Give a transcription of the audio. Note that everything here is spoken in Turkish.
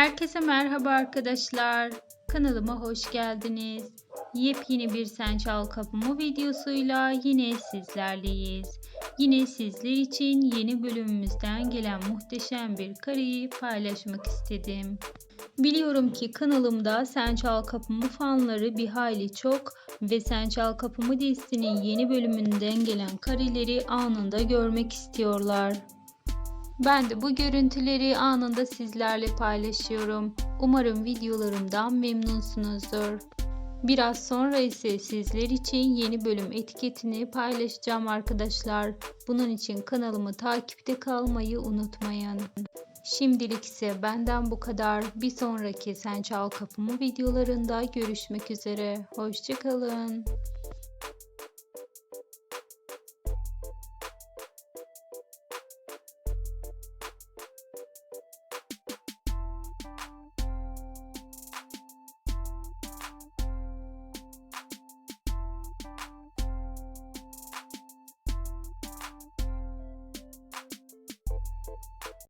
Herkese merhaba arkadaşlar. Kanalıma hoş geldiniz. Yepyeni bir Sen Çal Kapımı videosuyla yine sizlerleyiz. Yine sizler için yeni bölümümüzden gelen muhteşem bir kareyi paylaşmak istedim. Biliyorum ki kanalımda Sen Çal Kapımı fanları bir hayli çok ve Sen Çal Kapımı dizisinin yeni bölümünden gelen kareleri anında görmek istiyorlar. Ben de bu görüntüleri anında sizlerle paylaşıyorum. Umarım videolarımdan memnunsunuzdur. Biraz sonra ise sizler için yeni bölüm etiketini paylaşacağım arkadaşlar. Bunun için kanalımı takipte kalmayı unutmayın. Şimdilik ise benden bu kadar. Bir sonraki Sen Çal Kapımı videolarında görüşmek üzere. Hoşçakalın.